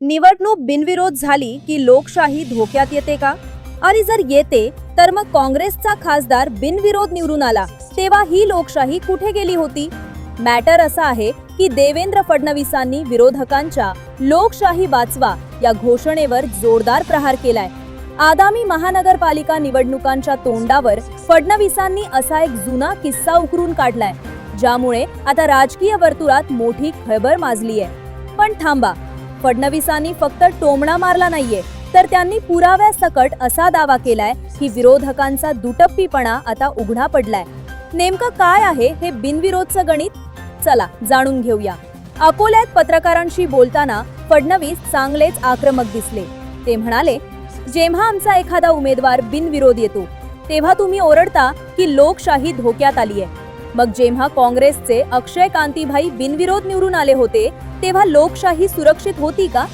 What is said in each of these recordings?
निवडणूक बिनविरोध झाली की लोकशाही धोक्यात येते का? आणि जर येते तर मग काँग्रेसचा खासदार बिनविरोध निवडून आला. तेव्हा ही लोकशाही कुठे गेली होती? मॅटर असा आहे की देवेंद्र फडणवीसांनी विरोधकांच्या लोकशाही वाचवा या घोषणेवर जोरदार प्रहार केलाय. आगामी महानगरपालिका निवडणुकांच्या तोंडावर फडणवीसांनी असा एक जुना किस्सा उकरून काढलाय ज्यामुळे आता राजकीय वर्तुळात मोठी खळबळ माजली आहे पण थांबा फडणवीसांनी फक्त टोमणा मारला नाहीये तर त्यांनी पुराव्यासकट असा दावा केलाय की विरोधकांचा दुटप्पीपणा आता उघडा पडलाय. नेमकं काय आहे हे बिनविरोधचं गणित? चला जाणून घेऊया. अकोल्यात पत्रकारांशी बोलताना फडणवीस चांगलेच आक्रमक दिसले. ते म्हणाले जेव्हा आमचा एखादा उमेदवार बिनविरोध येतो तेव्हा तुम्ही ओरडता की लोकशाही धोक्यात आली आहे मग जेव्हा काँग्रेसचे अक्षय कांतीभाई बिनविरोध निवडून आले होते तेव्हा लोकशाही सुरक्षित होती का?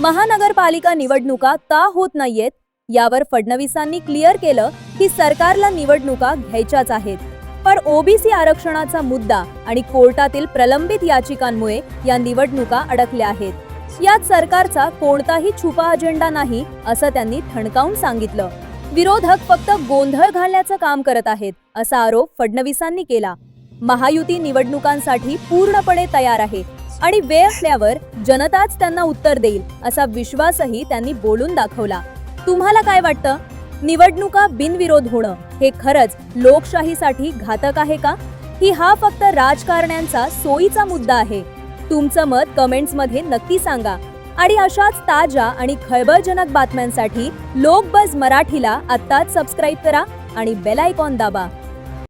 महानगरपालिका निवडणुका का होत नाहीयेत? यावर फडणवीसांनी क्लिअर केलं की सरकारला निवडणुका घ्यायच्याच आहेत. पण ओबीसी आरक्षणाचा मुद्दा आणि कोर्टातील प्रलंबित याचिकांमुळे या निवडणुका अडकल्या आहेत. यात सरकारचा कोणताही छुपा अजेंडा नाही असं त्यांनी ठणकावून सांगितलं. विरोधक फक्त गोंधळ घालण्याचं काम करत आहेत असा आरोप फडणवीसांनी केला. महायुती निवडणुकांसाठी पूर्णपणे तयार आहे आणि वेळ असल्यावर जनताच त्यांना उत्तर देईल असा विश्वासही त्यांनी बोलून दाखवला. तुम्हाला काय वाटतं? निवडणुका बिनविरोध होणं हे खरंच लोकशाहीसाठी घातक आहे का? की हा फक्त राजकारण्यांचा सोयीचा मुद्दा आहे? तुमचं मत कमेंट्समध्ये नक्की सांगा. आणि अशाच ताज्या आणि खळबळजनक बातम्यांसाठी लोकबज मराठीला आत्ताच सबस्क्राईब करा आणि बेल आयकॉन दाबा.